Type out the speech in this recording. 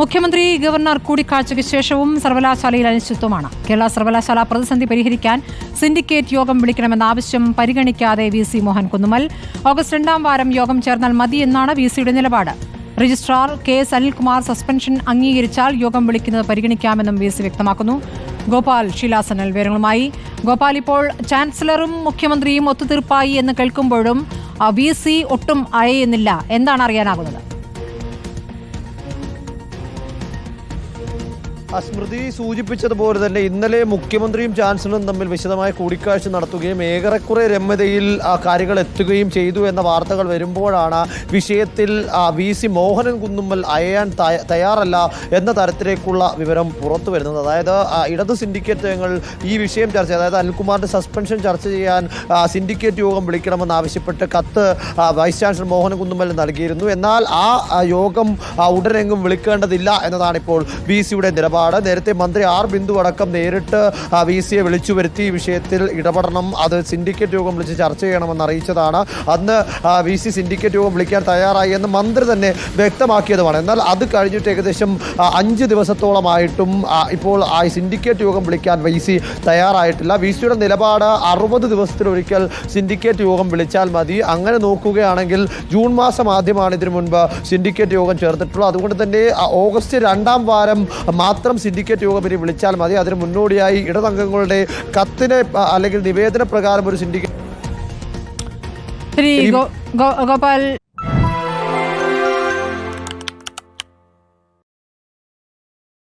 മുഖ്യമന്ത്രി ഗവർണർ കൂടിക്കാഴ്ചയ്ക്ക് ശേഷവും സർവകലാശാലയിൽ അനിശ്ചിത്വമാണ് കേരള സർവകലാശാല പ്രതിസന്ധി പരിഹരിക്കാൻ സിൻഡിക്കേറ്റ് യോഗം വിളിക്കണമെന്ന ആവശ്യം പരിഗണിക്കാതെ V C Mohan Kunnummal. August രണ്ടാം വാരം യോഗം ചേർന്നാൽ മതിയെന്നാണ് വി സിയുടെ നിലപാട്. Registrar K S Anilkumar suspension അംഗീകരിച്ചാൽ യോഗം വിളിക്കുന്നത് പരിഗണിക്കാമെന്നും വി സി വ്യക്തമാക്കുന്നു. ഗോപാൽ ശീലാസനൽ വിവരങ്ങളുമായി. ഗോപാൽ ഇപ്പോൾ ചാൻസലറും മുഖ്യമന്ത്രിയും ഒത്തുതീർപ്പായി എന്ന് കേൾക്കുമ്പോഴും വി സി ഒട്ടും അയയുന്നില്ല. എന്താണ് അറിയാനാകുന്നത്? സ്മൃതി സൂചിപ്പിച്ചതുപോലെ തന്നെ ഇന്നലെ മുഖ്യമന്ത്രിയും ചാൻസലറും തമ്മിൽ വിശദമായ കൂടിക്കാഴ്ച നടത്തുകയും ഏറെക്കുറെ രമ്യതയിൽ കാര്യങ്ങൾ എത്തുകയും ചെയ്തു എന്ന വാർത്തകൾ വരുമ്പോഴാണ് വിഷയത്തിൽ വി സി മോഹനൻ കുന്നുമ്മൽ അയയാൻ തയ്യാറല്ല എന്ന തരത്തിലേക്കുള്ള വിവരം പുറത്തു വരുന്നത്. അതായത് ഇടത് സിൻഡിക്കേറ്റ് അംഗങ്ങൾ ഈ വിഷയം ചർച്ച അതായത് അനിൽകുമാറിന്റെ സസ്പെൻഷൻ ചർച്ച ചെയ്യാൻ സിൻഡിക്കേറ്റ് യോഗം വിളിക്കണമെന്ന് ആവശ്യപ്പെട്ട് കത്ത് വൈസ് ചാൻസലർ മോഹൻ കുന്നുമ്മൽ നൽകിയിരുന്നു. എന്നാൽ ആ യോഗം ഉടനെങ്ങും വിളിക്കേണ്ടതില്ല എന്നതാണ് ഇപ്പോൾ വി സിയുടെ നിലപാട്. നേരത്തെ മന്ത്രി ആർ ബിന്ദു അടക്കം നേരിട്ട് വി സിയെ വിളിച്ചു വരുത്തി ഈ വിഷയത്തിൽ ഇടപെടണം. അത് സിൻഡിക്കേറ്റ് യോഗം വിളിച്ച് ചർച്ച ചെയ്യണമെന്ന് അറിയിച്ചതാണ്. അന്ന് വി സി സിൻഡിക്കേറ്റ് യോഗം വിളിക്കാൻ തയ്യാറായി എന്ന് മന്ത്രി തന്നെ വ്യക്തമാക്കിയതുമാണ്. എന്നാൽ അത് കഴിഞ്ഞിട്ട് ഏകദേശം അഞ്ച് ദിവസത്തോളമായിട്ടും ഇപ്പോൾ ആ സിൻഡിക്കേറ്റ് യോഗം വിളിക്കാൻ വി സി തയ്യാറായിട്ടില്ല. വി സിയുടെ നിലപാട് അറുപത് ദിവസത്തിലൊരിക്കൽ സിൻഡിക്കേറ്റ് യോഗം വിളിച്ചാൽ മതി. അങ്ങനെ നോക്കുകയാണെങ്കിൽ ജൂൺ മാസം ആദ്യമാണ് ഇതിനു മുൻപ് സിൻഡിക്കേറ്റ് യോഗം ചേർത്തിട്ടുള്ളത്. അതുകൊണ്ട് തന്നെ ഓഗസ്റ്റ് രണ്ടാം വാരം മാത്രം സിൻഡിക്കേറ്റ് യോഗം ഇനി വിളിച്ചാൽ മതി. അതിന് മുന്നോടിയായി ഇടതംഗങ്ങളുടെ കത്തിനെ അല്ലെങ്കിൽ നിവേദന പ്രകാരം ഒരു സിൻഡിക്കേറ്റ് ഗോപാൽ